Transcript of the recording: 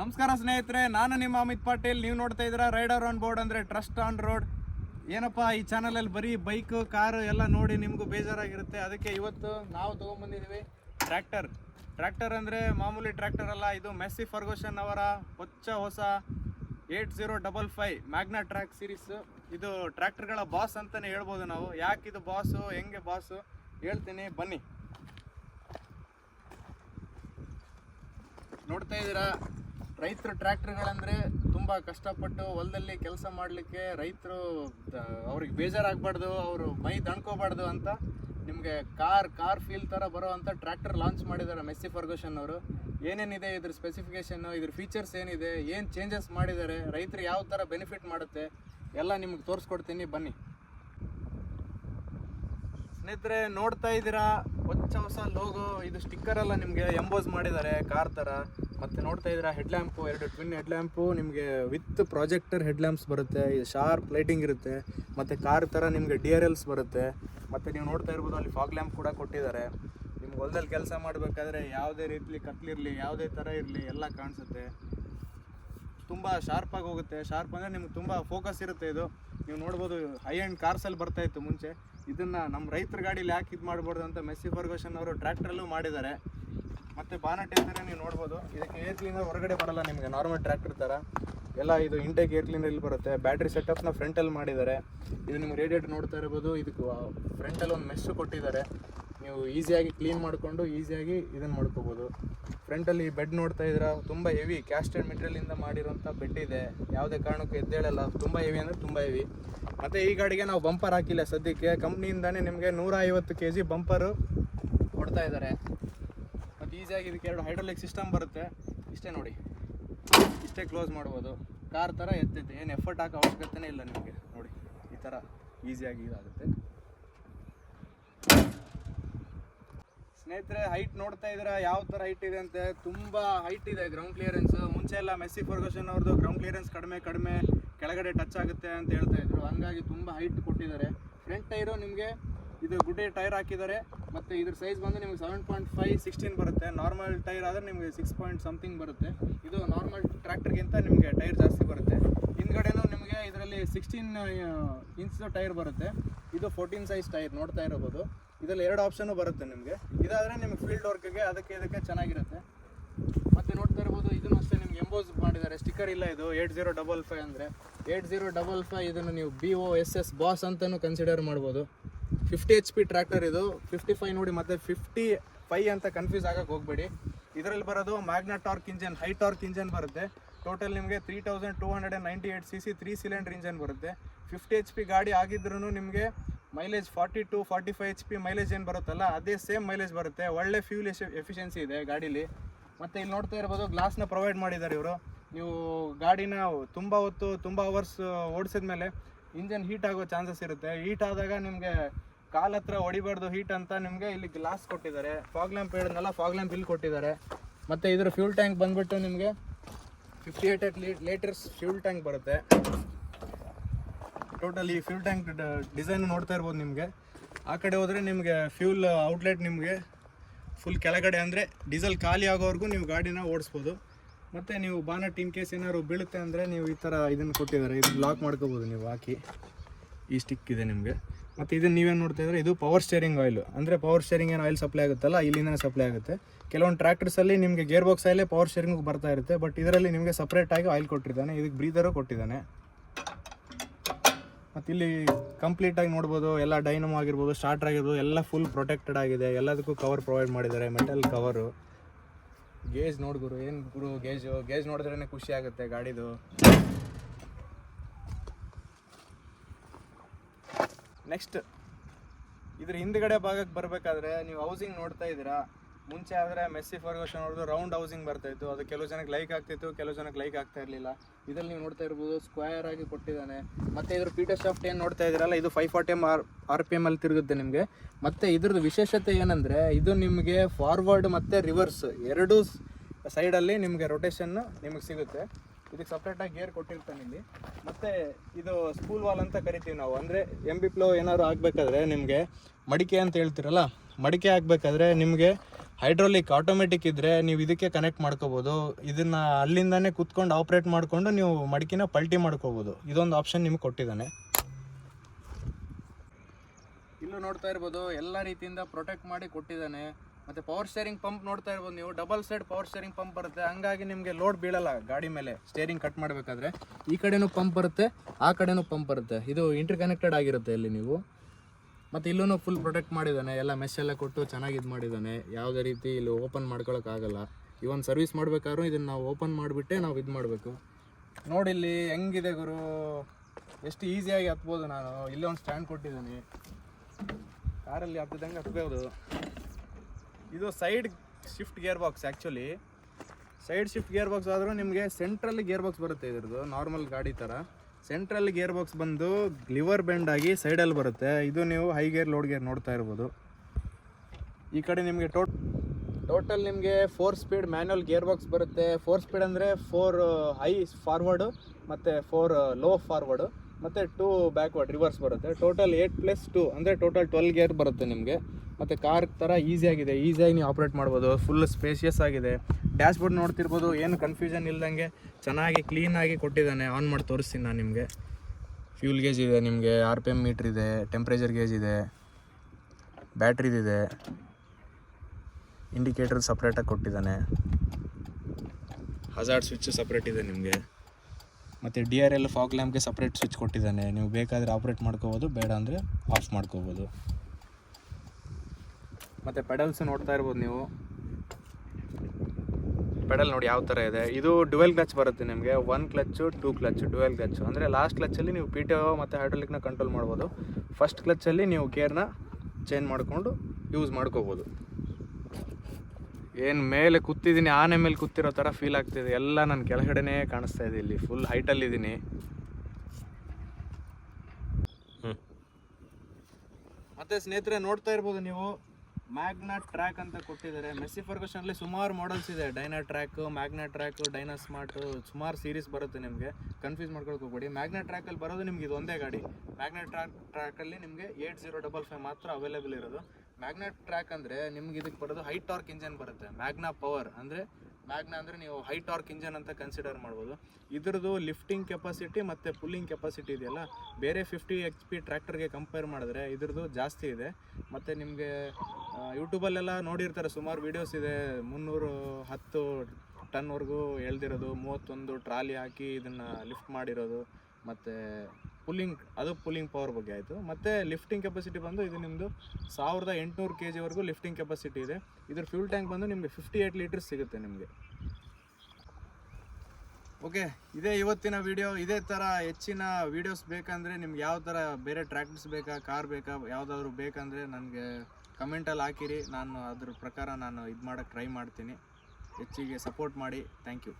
ನಮಸ್ಕಾರ ಸ್ನೇಹಿತರೆ, ನಾನು ನಿಮ್ಮ ಅಮಿತ್ ಪಾಟೀಲ್. ನೀವು ನೋಡ್ತಾ ಇದ್ದೀರಾ ರೈಡರ್ ಆನ್ ಬೋರ್ಡ್ ಅಂದರೆ ಟ್ರಸ್ಟ್ ಆನ್ ರೋಡ್. ಏನಪ್ಪ, ಈ ಚಾನಲಲ್ಲಿ ಬರೀ ಬೈಕು ಕಾರು ಎಲ್ಲ ನೋಡಿ ನಿಮಗೂ ಬೇಜಾರಾಗಿರುತ್ತೆ. ಅದಕ್ಕೆ ಇವತ್ತು ನಾವು ತೊಗೊಂಬಂದಿದ್ದೀವಿ ಟ್ರ್ಯಾಕ್ಟರ್ ಟ್ರ್ಯಾಕ್ಟರ್ ಅಂದರೆ ಮಾಮೂಲಿ ಟ್ರ್ಯಾಕ್ಟರ್ ಅಲ್ಲ, ಇದು ಮೆಸ್ಸಿ ಫರ್ಗೋಷನ್ ಅವರ ಹೊಚ್ಚ ಹೊಸ eight zero double five Magna track series ಇದು ಟ್ರ್ಯಾಕ್ಟರ್ಗಳ ಬಾಸ್ ಅಂತಲೇ ಹೇಳ್ಬೋದು ನಾವು. ಯಾಕೆ ಇದು ಬಾಸು ಹೆಂಗೆ ಬಾಸು ಹೇಳ್ತೀನಿ, ಬನ್ನಿ. ನೋಡ್ತಾ ಇದ್ದೀರಾ? ರೈತರ ಟ್ರ್ಯಾಕ್ಟರ್ಗಳಂದ್ರೆ ತುಂಬ ಕಷ್ಟಪಟ್ಟು ಹೊಲದಲ್ಲಿ ಕೆಲಸ ಮಾಡಲಿಕ್ಕೆ ರೈತರು ಅವ್ರಿಗೆ ಬೇಜಾರಾಗಬಾರ್ದು, ಅವರು ಮೈ ದಣ್ಕೋಬಾರ್ದು ಅಂತ ನಿಮಗೆ ಕಾರ್ ಕಾರ್ ಫೀಲ್ ಥರ ಬರೋ ಅಂತ ಟ್ರ್ಯಾಕ್ಟರ್ ಲಾಂಚ್ ಮಾಡಿದ್ದಾರೆ ಮೆಸ್ಸಿ ಫರ್ಗೂಷನ್ ಅವರು. ಏನೇನಿದೆ ಇದ್ರ ಸ್ಪೆಸಿಫಿಕೇಶನ್ನು ಇದ್ರ ಫೀಚರ್ಸ್ ಏನಿದೆ, ಏನು ಚೇಂಜಸ್ ಮಾಡಿದ್ದಾರೆ, ರೈತರು ಯಾವ ಥರ ಬೆನಿಫಿಟ್ ಮಾಡುತ್ತೆ, ಎಲ್ಲ ನಿಮ್ಗೆ ತೋರಿಸ್ಕೊಡ್ತೀನಿ, ಬನ್ನಿ. ಸ್ನೇಹಿತರೆ, ನೋಡ್ತಾ ಇದ್ದೀರಾ, ಹೊಚ್ಚ ಹೊಸ ಲೋಗೋ, ಇದು ಸ್ಟಿಕ್ಕರ್ ಎಲ್ಲ ನಿಮಗೆ ಎಂಬೋಸ್ ಮಾಡಿದ್ದಾರೆ, ಕಾರ್ ಥರ. ಮತ್ತೆ ನೋಡ್ತಾ ಇದ್ದೀರಾ ಹೆಡ್ ಲ್ಯಾಂಪು ಎರಡು ಟ್ವಿನ್ ಹೆಡ್ ಲ್ಯಾಂಪು ನಿಮಗೆ ವಿತ್ ಪ್ರಾಜೆಕ್ಟರ್ ಹೆಡ್ ಲ್ಯಾಂಪ್ಸ್ ಬರುತ್ತೆ ಶಾರ್ಪ್ ಲೈಟಿಂಗ್ ಇರುತ್ತೆ, ಮತ್ತು ಕಾರ್ ಥರ ನಿಮಗೆ ಡಿ ಎಲ್ಸ್ ಬರುತ್ತೆ. ಮತ್ತು ನೀವು ನೋಡ್ತಾ ಇರ್ಬೋದು, ಅಲ್ಲಿ ಫಾಗ್ ಲ್ಯಾಂಪ್ ಕೂಡ ಕೊಟ್ಟಿದ್ದಾರೆ. ನಿಮ್ಗೆ ಹೊಲದಲ್ಲಿ ಕೆಲಸ ಮಾಡಬೇಕಾದ್ರೆ ಯಾವುದೇ ರೀತಿಲಿ ಕತ್ಲಿರಲಿ, ಯಾವುದೇ ಥರ ಇರಲಿ, ಎಲ್ಲ ಕಾಣಿಸುತ್ತೆ. ತುಂಬ ಶಾರ್ಪಾಗಿ ಹೋಗುತ್ತೆ. ಶಾರ್ಪ್ ಅಂದರೆ ನಿಮ್ಗೆ ತುಂಬ ಫೋಕಸ್ ಇರುತ್ತೆ ಇದು. ನೀವು ನೋಡ್ಬೋದು ಹೈ ಆ್ಯಂಡ್ ಕಾರ್ಸಲ್ಲಿ ಬರ್ತಾಯಿತ್ತು ಮುಂಚೆ. ಇದನ್ನು ನಮ್ಮ ರೈತರ ಗಾಡೀಲಿ ಯಾಕೆ ಇದು ಮಾಡ್ಬಾರ್ದು ಅಂತ ಮೆಸ್ಸಿ ಫರ್ಗೋಷನ್ ಅವರು ಟ್ರ್ಯಾಕ್ಟ್ರಲ್ಲೂ ಮಾಡಿದ್ದಾರೆ. ಮತ್ತು ಬಾನಟ್ ಇದ್ದರೆ ನೀವು ನೋಡ್ಬೋದು. ಇದಕ್ಕೆ ಏರ್ ಕ್ಲೀನರ್ ಹೊರಗಡೆ ಬರಲ್ಲ ನಿಮಗೆ ನಾರ್ಮಲ್ ಟ್ರ್ಯಾಕ್ಟರ್ ಥರ ಎಲ್ಲ ಇದು ಇಂಟೇಕ್ ಏರ್ ಕ್ಲೀನರ್ ಇಲ್ಲಿ ಬರುತ್ತೆ. ಬ್ಯಾಟ್ರಿ ಸೆಟಪ್ನ ಫ್ರಂಟಲ್ಲಿ ಮಾಡಿದ್ದಾರೆ. ಇದು ನಿಮ್ಗೆ ರೇಡಿಯೇಟರ್ ನೋಡ್ತಾ ಇರ್ಬೋದು ಇದಕ್ಕೆ ಫ್ರಂಟಲ್ಲಿ ಒಂದು ಮೆಸ್ಸು ಕೊಟ್ಟಿದ್ದಾರೆ. ನೀವು ಈಸಿಯಾಗಿ ಕ್ಲೀನ್ ಮಾಡಿಕೊಂಡು ಈಸಿಯಾಗಿ ಇದನ್ನು ಮಾಡ್ಕೋಬೋದು. ಫ್ರಂಟಲ್ಲಿ ಬೆಡ್ ನೋಡ್ತಾ ಇದ್ದೀರಾ? ತುಂಬ ಹೆವಿ ಕ್ಯಾಸ್ಟೆಡ್ ಮೆಟೀರಿಯಲಿಂದ ಮಾಡಿರೋಂಥ ಬೆಡ್ ಇದೆ. ಯಾವುದೇ ಕಾರಣಕ್ಕೂ ಎದ್ದೇಳಲ್ಲ ತುಂಬ ಹೆವಿ ಅಂದರೆ ತುಂಬ ಹೆವಿ ಮತ್ತು ಈ ಗಾಡಿಗೆ ನಾವು ಬಂಪರ್ ಹಾಕಿಲ್ಲ ಸದ್ಯಕ್ಕೆ. ಕಂಪ್ನಿಯಿಂದಾನೇ ನಿಮಗೆ ನೂರ ಐವತ್ತು ಕೆ ಜಿ ಬಂಪರು ಕೊಡ್ತಾ ಇದ್ದಾರೆ. ಈಸಿಯಾಗಿ ಇದಕ್ಕೆ ಎರಡು ಹೈಡ್ರೋಲಿಕ್ ಸಿಸ್ಟಮ್ ಬರುತ್ತೆ. ಇಷ್ಟೇ ನೋಡಿ. ಇಷ್ಟೇ ಕ್ಲೋಸ್ ಮಾಡ್ಬೋದು. ಕಾರ್ ಥರ ಎತ್ತೈತೆ ಏನು ಎಫರ್ಟ್ ಹಾಕೋ ಅವಶ್ಯಕತೆನೇ ಇಲ್ಲ ನಿಮಗೆ. ನೋಡಿ, ಈ ಥರ ಈಸಿಯಾಗಿ ಇದಾಗುತ್ತೆ. ಸ್ನೇಹಿತರೆ ಹೈಟ್ ನೋಡ್ತಾ ಇದ್ದೀರಾ? ಯಾವ ಥರ ಹೈಟ್ ಇದೆ ಅಂತೆ? ತುಂಬ ಹೈಟ್ ಇದೆ ಗ್ರೌಂಡ್ ಕ್ಲಿಯರೆನ್ಸ್ ಮುಂಚೆ ಎಲ್ಲ ಮೆಸ್ಸಿ ಫರ್ಗೂಷನ್ ಅವ್ರದ್ದು ಗ್ರೌಂಡ್ ಕ್ಲಿಯರೆನ್ಸ್ ಕಡಿಮೆ ಕಡಿಮೆ, ಕೆಳಗಡೆ ಟಚ್ ಆಗುತ್ತೆ ಅಂತ ಹೇಳ್ತಾ ಇದ್ರು. ಹಂಗಾಗಿ ತುಂಬ ಹೈಟ್ ಕೊಟ್ಟಿದ್ದಾರೆ. ಫ್ರಂಟ್ ಟೈರು ನಿಮಗೆ ಇದು ಗುಡ್ಡೆ ಟೈರ್ ಹಾಕಿದ್ದಾರೆ. ಮತ್ತು ಇದ್ರ ಸೈಜ್ ಬಂದು ನಿಮಗೆ ಸೆವೆನ್ ಪಾಯಿಂಟ್ ಫೈವ್ ಸಿಕ್ಸ್ಟೀನ್ ಬರುತ್ತೆ. ನಾರ್ಮಲ್ ಟೈರ್ ಆದರೆ ನಿಮಗೆ ಸಿಕ್ಸ್ ಪಾಯಿಂಟ್ ಸಮಥಿಂಗ್ ಬರುತ್ತೆ. ಇದು ನಾರ್ಮಲ್ ಟ್ರ್ಯಾಕ್ಟರ್ಗಿಂತ ನಿಮಗೆ ಟೈರ್ ಜಾಸ್ತಿ ಬರುತ್ತೆ. ಹಿಂದ್ಗಡೆನೂ ನಿಮಗೆ ಇದರಲ್ಲಿ ಸಿಕ್ಸ್ಟೀನ್ ಇಂಚ್ ಟೈರ್ ಬರುತ್ತೆ. ಇದು ಫೋರ್ಟೀನ್ ಸೈಜ್ ಟೈರ್ ನೋಡ್ತಾ ಇರಬಹುದು. ಇದರಲ್ಲಿ ಎರಡು ಆಪ್ಷನ್ ಬರುತ್ತೆ ನಿಮಗೆ. ಇದಾದರೆ ನಿಮಗೆ ಫೀಲ್ಡ್ ವರ್ಕ್ಗೆ ಅದಕ್ಕೆ ಇದಕ್ಕೆ ಚೆನ್ನಾಗಿರುತ್ತೆ. ಮತ್ತೆ ನೋಡ್ತಾ ಇರ್ಬೋದು ಇದನ್ನು ಅಷ್ಟೇ ನಿಮ್ಗೆ ಎಂಬೋಸ್ ಮಾಡಿದ್ದಾರೆ. ಸ್ಟಿಕ್ಕರ್ ಇಲ್ಲ ಇದು. ಏಟ್ ಜೀರೋ ಡಬಲ್ ಫೈವ್ ಅಂದರೆ. ಏಟ್ ಜೀರೋ ಡಬಲ್ ಫೈವ್ ಇದನ್ನು ನೀವು B O S S boss ಅಂತಲೂ ಕನ್ಸಿಡರ್ ಮಾಡ್ಬೋದು. ಫಿಫ್ಟಿ ಎಚ್ ಪಿ ಟ್ರ್ಯಾಕ್ಟರ್ ಇದು. ಫಿಫ್ಟಿ ಫೈವ್ ನೋಡಿ ಮತ್ತೆ ಫಿಫ್ಟಿ ಫೈ ಅಂತ ಕನ್ಫ್ಯೂಸ್ ಆಗಕ್ಕೆ ಹೋಗಬೇಡಿ. ಇದರಲ್ಲಿ ಬರೋದು Magna torque engine high torque engine ಬರುತ್ತೆ. ಟೋಟಲ್ ನಿಮಗೆ three thousand two hundred and ninety eight C C three cylinder engine ಬರುತ್ತೆ. ಫಿಫ್ಟಿ ಎಚ್ ಪಿ ಗಾಡಿ ಆಗಿದ್ರೂ ನಿಮಗೆ mileage forty to forty five H P mileage ಏನು ಬರುತ್ತಲ್ಲ, ಅದೇ ಸೇಮ್ ಮೈಲೇಜ್ ಬರುತ್ತೆ. ಒಳ್ಳೆ ಫ್ಯೂಲ್ ಎಫಿಷಿಯನ್ಸಿ ಇದೆ ಗಾಡೀಲಿ. ಮತ್ತು ಇಲ್ಲಿ ನೋಡ್ತಾ ಇರ್ಬೋದು ಗ್ಲಾಸ್ನ ಪ್ರೊವೈಡ್ ಮಾಡಿದ್ದಾರೆ ಇವರು. ನೀವು ಗಾಡಿನ ತುಂಬ ಹೊತ್ತು, ತುಂಬ ಅವರ್ಸ್ ಓಡಿಸಿದ ಮೇಲೆ ಇಂಜನ್ ಹೀಟ್ ಆಗೋ ಚಾನ್ಸಸ್ ಇರುತ್ತೆ. ಹೀಟ್ ಆದಾಗ ನಿಮಗೆ ಕಾಲ್ ಹತ್ರ ಹೊಡಿಬಾರ್ದು ಹೀಟ್ ಅಂತ ನಿಮಗೆ ಇಲ್ಲಿ ಗ್ಲಾಸ್ ಕೊಟ್ಟಿದ್ದಾರೆ. ಫಾಗ್ ಲ್ಯಾಂಪ್ ಹೇಳಿದ್ನಲ್ಲ ಫಾಗ್ ಲ್ಯಾಂಪ್ ಇಲ್ಲಿ ಕೊಟ್ಟಿದ್ದಾರೆ. ಮತ್ತು ಇದ್ರ ಫ್ಯೂಲ್ ಟ್ಯಾಂಕ್ ಬಂದ್ಬಿಟ್ಟು ನಿಮಗೆ fifty eight eight litres fuel tank ಬರುತ್ತೆ. ಟೋಟಲ್ ಈ ಫ್ಯೂಲ್ ಟ್ಯಾಂಕ್ ಡಿಸೈನ್ ನೋಡ್ತಾ ಇರ್ಬೋದು ನಿಮಗೆ. ಆ ಕಡೆ ಹೋದರೆ ನಿಮಗೆ ಫ್ಯೂಲ್ ಔಟ್ಲೆಟ್ ನಿಮಗೆ ಫುಲ್ ಕೆಳಗಡೆ ಅಂದರೆ ಡೀಸೆಲ್ ಖಾಲಿ ಆಗೋವರೆಗೂ ನೀವು ಗಾಡಿನ ಓಡಿಸ್ಬೋದು. ಮತ್ತು ನೀವು ಬಾನಟ್ ಇನ್ ಕೇಸ್ ಏನಾದ್ರು ಬೀಳುತ್ತೆ ಅಂದರೆ ನೀವು ಈ ಥರ ಇದನ್ನು ಕೊಟ್ಟಿದ್ದಾರೆ. ಇದನ್ನು ಲಾಕ್ ಮಾಡ್ಕೋಬೋದು ನೀವು, ಹಾಕಿ. ಈ ಸ್ಟಿಕ್ ಇದೆ ನಿಮಗೆ. ಮತ್ತು ಇದನ್ನು ನೀವೇನು ನೋಡ್ತಾ ಇದ್ರೆ, ಇದು ಪವರ್ ಸ್ಟೇರಿಂಗ್ ಆಯಿಲ್ ಅಂದರೆ ಪವರ್ ಸ್ಟೇರಿಂಗ್ ಏನು ಆಯಿಲ್ ಸಪ್ಲೈ ಆಗುತ್ತಲ್ಲ, ಇಲ್ಲಿಂದನೇ ಸಪ್ಲೈ ಆಗುತ್ತೆ. ಕೆಲವೊಂದು ಟ್ರ್ಯಾಕ್ಟರ್ಸಲ್ಲಿ ನಿಮಗೆ ಗೇರ್ ಬಾಕ್ಸ್ ಆಯಿಲೇ ಪವರ್ ಸ್ಟೇರಿಂಗ್ ಬರ್ತಾ ಇರುತ್ತೆ ಬಟ್ ಇದರಲ್ಲಿ ನಿಮಗೆ ಸಪ್ರೇಟಾಗಿ ಆಯಿಲ್ ಕೊಟ್ಟಿದ್ದಾನೆ. ಇದಕ್ಕೆ ಬ್ರೀದರು ಕೊಟ್ಟಿದ್ದಾನೆ. ಮತ್ತು ಇಲ್ಲಿ ಕಂಪ್ಲೀಟಾಗಿ ನೋಡ್ಬೋದು, ಎಲ್ಲ ಡೈನಮೋ ಆಗಿರ್ಬೋದು ಸ್ಟಾರ್ಟ್ ಆಗಿರ್ಬೋದು, ಎಲ್ಲ ಫುಲ್ ಪ್ರೊಟೆಕ್ಟೆಡ್ ಆಗಿದೆ. ಎಲ್ಲದಕ್ಕೂ ಕವರ್ ಪ್ರೊವೈಡ್ ಮಾಡಿದ್ದಾರೆ ಮೆಟಲ್ ಕವರು ಗೇಜ್ ನೋಡ್ ಗುರು, ಏನು ಗುರು ಗೇಜು? ಗೇಜ್ ನೋಡಿದ್ರೇ ಖುಷಿ ಆಗುತ್ತೆ ಗಾಡಿದು. ನೆಕ್ಸ್ಟ್ ಇದ್ರ ಹಿಂದ್ಗಡೆ ಭಾಗಕ್ಕೆ ಬರಬೇಕಾದ್ರೆ ನೀವು ಹೌಸಿಂಗ್ ನೋಡ್ತಾ ಇದ್ದೀರಾ? ಮುಂಚೆ ಆದರೆ ಮೆಸ್ಸಿ ಫರ್ಗೂಷನ್ ಅವ್ರದ್ದು ರೌಂಡ್ ಹೌಸಿಂಗ್ ಬರ್ತಾ ಇತ್ತು. ಅದು ಕೆಲವು ಜನಕ್ಕೆ ಲೈಕ್ ಆಗ್ತಿತ್ತು, ಕೆಲವು ಜನಕ್ಕೆ ಲೈಕ್ ಆಗ್ತಾ ಇರಲಿಲ್ಲ. ಇದರಲ್ಲಿ ನೀವು ನೋಡ್ತಾ ಇರ್ಬೋದು ಸ್ಕ್ವೇರ್ ಆಗಿ ಕೊಟ್ಟಿದ್ದಾನೆ. ಮತ್ತೆ ಇದ್ರ ಪೀಟರ್ ಶಾಫ್ಟ್ ಏನು ನೋಡ್ತಾ ಇದ್ದೀರಲ್ಲ, ಇದು five forty M R R P M ಅಲ್ಲಿ ತಿರುಗುತ್ತೆ ನಿಮಗೆ. ಮತ್ತೆ ಇದ್ರದ್ದು ವಿಶೇಷತೆ ಏನಂದರೆ, ಇದು ನಿಮಗೆ ಫಾರ್ವರ್ಡ್ ಮತ್ತು ರಿವರ್ಸ್ ಎರಡೂ ಸೈಡಲ್ಲಿ ನಿಮಗೆ ರೊಟೇಷನ್ ನಿಮಗೆ ಸಿಗುತ್ತೆ. ಇದಕ್ಕೆ ಸಪ್ರೇಟಾಗಿ ಗೇರ್ ಕೊಟ್ಟಿರ್ತಾನೆ ಇಲ್ಲಿ. ಮತ್ತು ಇದು ಸ್ಕೂಲ್ ವಾಲ್ ಅಂತ ಕರಿತೀವಿ ನಾವು. ಅಂದರೆ ಎಂ ಬಿ ಪ್ಲೋ ಏನಾದ್ರು ಆಗಬೇಕಾದ್ರೆ ನಿಮಗೆ ಮಡಿಕೆ ಅಂತ ಹೇಳ್ತಿರಲ್ಲ, ಮಡಿಕೆ ಆಗಬೇಕಾದ್ರೆ ನಿಮಗೆ ಹೈಡ್ರೋಲಿಕ್ ಆಟೋಮೆಟಿಕ್ ಇದ್ರೆ ನೀವು ಇದಕ್ಕೆ ಕನೆಕ್ಟ್ ಮಾಡ್ಕೋಬೋದು. ಇದನ್ನ ಅಲ್ಲಿಂದನೇ ಕುತ್ಕೊಂಡು ಆಪ್ರೇಟ್ ಮಾಡಿಕೊಂಡು ನೀವು ಮಡಿಕಿನ ಪಲ್ಟಿ ಮಾಡ್ಕೋಬೋದು. ಇದೊಂದು ಆಪ್ಷನ್ ನಿಮ್ಗೆ ಕೊಟ್ಟಿದ್ದಾನೆ. ಇಲ್ಲೂ ನೋಡ್ತಾ ಇರ್ಬೋದು, ಎಲ್ಲ ರೀತಿಯಿಂದ ಪ್ರೊಟೆಕ್ಟ್ ಮಾಡಿ ಕೊಟ್ಟಿದ್ದಾನೆ. ಮತ್ತೆ ಪವರ್ ಸ್ಟೇರಿಂಗ್ ಪಂಪ್ ನೋಡ್ತಾ ಇರ್ಬೋದು ನೀವು. Double side power steering pump ಬರುತ್ತೆ. ಹಂಗಾಗಿ ನಿಮಗೆ ಲೋಡ್ ಬೀಳಲ್ಲ ಗಾಡಿ ಮೇಲೆ. ಸ್ಟೇರಿಂಗ್ ಕಟ್ ಮಾಡಬೇಕಾದ್ರೆ. ಈ ಕಡೆನೂ ಪಂಪ್ ಬರುತ್ತೆ, ಆ ಕಡೆನೂ ಪಂಪ್ ಬರುತ್ತೆ. ಇದು ಇಂಟರ್ ಕನೆಕ್ಟೆಡ್ ಆಗಿರುತ್ತೆ ಇಲ್ಲಿ ನೀವು. ಮತ್ತು ಇಲ್ಲೂ ಫುಲ್ ಪ್ರೊಟೆಕ್ಟ್ ಮಾಡಿದ್ದಾನೆ. ಎಲ್ಲ ಮೆಸ್ ಎಲ್ಲ ಕೊಟ್ಟು ಚೆನ್ನಾಗಿ ಇದು ಮಾಡಿದ್ದಾನೆ. ಯಾವುದೇ ರೀತಿ ಇಲ್ಲಿ ಓಪನ್ ಮಾಡ್ಕೊಳಕ್ಕಾಗಲ್ಲ ಒಂದು ಸರ್ವಿಸ್ ಮಾಡಬೇಕಾದ್ರು ಇದನ್ನು ನಾವು ಓಪನ್ ಮಾಡಿಬಿಟ್ಟೆ ನಾವು ಇದು ಮಾಡಬೇಕು. ನೋಡಿ ಇಲ್ಲಿ ಹೆಂಗಿದೆ ಗುರು. ಎಷ್ಟು ಈಸಿಯಾಗಿ ಹತ್ಬೋದು ನಾನು. ಇಲ್ಲೇ ಒಂದು ಸ್ಟ್ಯಾಂಡ್ ಕೊಟ್ಟಿದ್ದೀನಿ. ಕಾರಲ್ಲಿ ಹತ್ತಿದಂಗೆ ಹತ್ಬೋದು. ಇದು side shift gear box actually side shift gear box ಆದರೂ ನಿಮಗೆ ಸೆಂಟ್ರಲ್ಲಿ ಗೇರ್ ಬಾಕ್ಸ್ ಬರುತ್ತೆ ಇದ್ರದ್ದು ನಾರ್ಮಲ್ ಗಾಡಿ ಥರ ಸೆಂಟ್ರಲ್ಲಿ ಗೇರ್ ಬಾಕ್ಸ್ ಬಂದು ಲಿವರ್ ಬೆಂಡ್ ಆಗಿ ಸೈಡಲ್ಲಿ ಬರುತ್ತೆ. ಇದು ನೀವು ಹೈ ಗೇರ್ ಲೋಡ್ ಗೇರ್ ನೋಡ್ತಾ ಇರ್ಬೋದು. ಈ ಕಡೆ ನಿಮಗೆ ಟೋಟ್ ಟೋಟಲ್ ನಿಮಗೆ four speed manual gear box ಬರುತ್ತೆ. ಫೋರ್ ಸ್ಪೀಡ್ ಅಂದರೆ ಫೋರ್ ಹೈ ಫಾರ್ವರ್ಡು ಮತ್ತು ಫೋರ್ ಲೋ ಫಾರ್ವರ್ಡು ಮತ್ತು ಟೂ ಬ್ಯಾಕ್ವರ್ಡ್ ರಿವರ್ಸ್ ಬರುತ್ತೆ. ಟೋಟಲ್ ಏಯ್ಟ್ ಪ್ಲಸ್ ಟೂ ಅಂದರೆ ಟೋಟಲ್ ಟ್ವೆಲ್ ಗೇರ್ ಬರುತ್ತೆ ನಿಮಗೆ. ಮತ್ತು ಕಾರ್ ಥರ ಈಸಿಯಾಗಿದೆ ಈಸಿಯಾಗಿ ನೀವು ಆಪ್ರೇಟ್ ಮಾಡ್ಬೋದು. ಫುಲ್ ಸ್ಪೇಷಿಯಸ್ ಆಗಿದೆ. ಡ್ಯಾಶ್ ಬೋರ್ಡ್ ನೋಡ್ತಿರ್ಬೋದು. ಏನು ಕನ್ಫ್ಯೂಷನ್ ಇಲ್ದಂಗೆ ಚೆನ್ನಾಗಿ ಕ್ಲೀನಾಗಿ ಕೊಟ್ಟಿದ್ದಾನೆ. ಆನ್ ಮಾಡಿ ತೋರಿಸ್ತೀನಿ ನಾನು ನಿಮಗೆ. ಫ್ಯೂಲ್ ಗೇಜ್ ಇದೆ ನಿಮಗೆ. ಆರ್ ಪಿ ಎಂ ಮೀಟ್ರ್ ಇದೆ. ಟೆಂಪ್ರೇಚರ್ ಗೇಜ್ ಇದೆ. ಬ್ಯಾಟ್ರಿದಿದೆ ಇಂಡಿಕೇಟರ್ ಸಪ್ರೇಟಾಗಿ ಕೊಟ್ಟಿದ್ದಾನೆ. ಹಜಾರ್ಡ್ ಸ್ವಿಚ್ ಸಪ್ರೇಟ್ ಇದೆ ನಿಮಗೆ. ಮತ್ತು ಡಿ ಆರ್ ಎಲ್ ಫಾಕ್ ಲ್ಯಾಂಪ್ಗೆ ಸಪ್ರೇಟ್ ಸ್ವಿಚ್ ಕೊಟ್ಟಿದ್ದಾನೆ. ನೀವು ಬೇಕಾದರೆ ಆಪ್ರೇಟ್ ಮಾಡ್ಕೋಬೋದು. ಬೇಡ ಅಂದರೆ ಆಫ್ ಮಾಡ್ಕೋಬೋದು. ಮತ್ತು ಪೆಡಲ್ಸ್ ನೋಡ್ತಾ ಇರ್ಬೋದು ನೀವು. ಪೆಡಲ್ ನೋಡಿ ಯಾವ ಥರ ಇದೆ. ಇದು ಡುವೆಲ್ ಕ್ಲಚ್ ಬರುತ್ತೆ ನಿಮಗೆ. One clutch two clutch dual clutch ಅಂದರೆ ಲಾಸ್ಟ್ ಕ್ಲಚ್ಚಲ್ಲಿ ನೀವು ಪಿ ಟಿ ಓ ಮತ್ತು ಹೈಡ್ರೋಲಿಕ್ನ ಕಂಟ್ರೋಲ್ ಮಾಡ್ಬೋದು. ಫಸ್ಟ್ ಕ್ಲಚ್ಚಲ್ಲಿ ನೀವು ಗೇರ್ನ ಚೇಂಜ್ ಮಾಡಿಕೊಂಡು ಯೂಸ್ ಮಾಡ್ಕೋಬೋದು. ಏನು ಮೇಲೆ ಕೂತಿದ್ದೀನಿ ಆನೆ ಮೇಲೆ ಕೂತಿರೋ ಥರ ಫೀಲ್ ಆಗ್ತಿದೆ. ಎಲ್ಲ ನನ್ನ ಕೆಳಗಡೆನೇ ಕಾಣಿಸ್ತಾ ಇದೆ ಇಲ್ಲಿ. ಫುಲ್ ಹೈಟಲ್ಲಿದ್ದೀನಿ ಮತ್ತೆ ಸ್ನೇಹಿತರೆ ನೋಡ್ತಾ ಇರ್ಬೋದು ನೀವು. ಮ್ಯಾಗ್ನಾ ಟ್ರ್ಯಾಕ್ ಅಂತ ಕೊಟ್ಟಿದ್ದಾರೆ. ಮೆಸ್ಸಿ ಫರ್ಗೂಷನಲ್ಲಿ ಸುಮಾರು ಮಾಡಲ್ಸ್ ಇದೆ. Dyna track Magna track Dyna smart ಸುಮಾರು ಸೀರೀಸ್ ಬರುತ್ತೆ ನಿಮಗೆ. ಕನ್ಫ್ಯೂಸ್ ಮಾಡ್ಕೊಳಕ್ ಹೋಗ್ಬೇಡಿ ಮ್ಯಾಗ್ನಾ ಟ್ರ್ಯಾಕಲ್ಲಿ ಬರೋದು ನಿಮ್ಗೆ ಇದು ಒಂದೇ ಗಾಡಿ ಮ್ಯಾಗ್ನಾ ಟ್ರ್ಯಾಕ್ ಟ್ರ್ಯಾಕಲ್ಲಿ ನಿಮಗೆ ಏಯ್ಟ್ ಜೀರೋ ಡಬಲ್ ಫೈವ್ ಮಾತ್ರ ಅವೈಲೇಬಲ್ ಇರೋದು. ಮ್ಯಾಗ್ನಾ ಟ್ರ್ಯಾಕ್ ಅಂದರೆ ನಿಮ್ಗೆ ಇದಕ್ಕೆ ಬರೋದು ಹೈ ಟಾರ್ಕ್ ಇಂಜನ್ ಬರುತ್ತೆ. ಮ್ಯಾಗ್ನಾ ಪವರ್ ಅಂದರೆ ಮ್ಯಾಗ್ನಾ ಅಂದರೆ ನೀವು ಹೈ ಟಾರ್ಕ್ ಇಂಜನ್ ಅಂತ ಕನ್ಸಿಡರ್ ಮಾಡ್ಬೋದು. ಇದ್ರದ್ದು ಲಿಫ್ಟಿಂಗ್ ಕೆಪಾಸಿಟಿ ಮತ್ತು ಪುಲ್ಲಿಂಗ್ ಕೆಪಾಸಿಟಿ ಇದೆಯಲ್ಲ, ಬೇರೆ ಫಿಫ್ಟಿ ಎಚ್ ಪಿ ಟ್ರ್ಯಾಕ್ಟರ್ಗೆ ಕಂಪೇರ್ ಮಾಡಿದ್ರೆ ಇದ್ರದ್ದು ಜಾಸ್ತಿ ಇದೆ. ಮತ್ತು ನಿಮಗೆ ಯೂಟ್ಯೂಬಲ್ಲೆಲ್ಲ ನೋಡಿರ್ತಾರೆ, ಸುಮಾರು ವೀಡಿಯೋಸ್ ಇದೆ. ಮುನ್ನೂರು ಹತ್ತು ಟನ್ವರೆಗೂ ಎಳ್ದಿರೋದು, ಮೂವತ್ತೊಂದು ಟ್ರಾಲಿ ಹಾಕಿ ಇದನ್ನು ಲಿಫ್ಟ್ ಮಾಡಿರೋದು, ಮತ್ತು ಪುಲ್ಲಿಂಗ್ ಅದು ಪುಲ್ಲಿಂಗ್ ಪವರ್ ಬಗ್ಗೆ ಆಯಿತು. ಮತ್ತು ಲಿಫ್ಟಿಂಗ್ ಕೆಪಾಸಿಟಿ ಬಂದು ಇದು ನಿಮ್ಮದು ಸಾವಿರದ ಎಂಟುನೂರು ಕೆ ಜಿವರೆಗೂ ಲಿಫ್ಟಿಂಗ್ ಕೆಪಾಸಿಟಿ ಇದೆ. ಇದ್ರ ಫ್ಯೂಲ್ ಟ್ಯಾಂಕ್ ಬಂದು ನಿಮಗೆ ಫಿಫ್ಟಿ ಏಟ್ ಲೀಟರ್ ಸಿಗುತ್ತೆ ನಿಮಗೆ. ಓಕೆ ಇದೇ ಇವತ್ತಿನ ವಿಡಿಯೋ ಇದೇ ಥರ ಹೆಚ್ಚಿನ ವೀಡಿಯೋಸ್ ಬೇಕಂದರೆ ನಿಮ್ಗೆ ಯಾವ ಥರ ಬೇರೆ ಟ್ರ್ಯಾಕ್ಟರ್ಸ್ ಬೇಕಾ ಕಾರ್ ಬೇಕಾ, ಯಾವುದಾದ್ರು ಬೇಕಂದರೆ ನನಗೆ ಕಮೆಂಟಲ್ಲಿ ಹಾಕಿರಿ. ನಾನು ಅದ್ರ ಪ್ರಕಾರ ನಾನು ಇದು ಮಾಡೋಕ್ಕೆ ಟ್ರೈ ಮಾಡ್ತೀನಿ. ಹೆಚ್ಚಿಗೆ ಸಪೋರ್ಟ್ ಮಾಡಿ. Thank you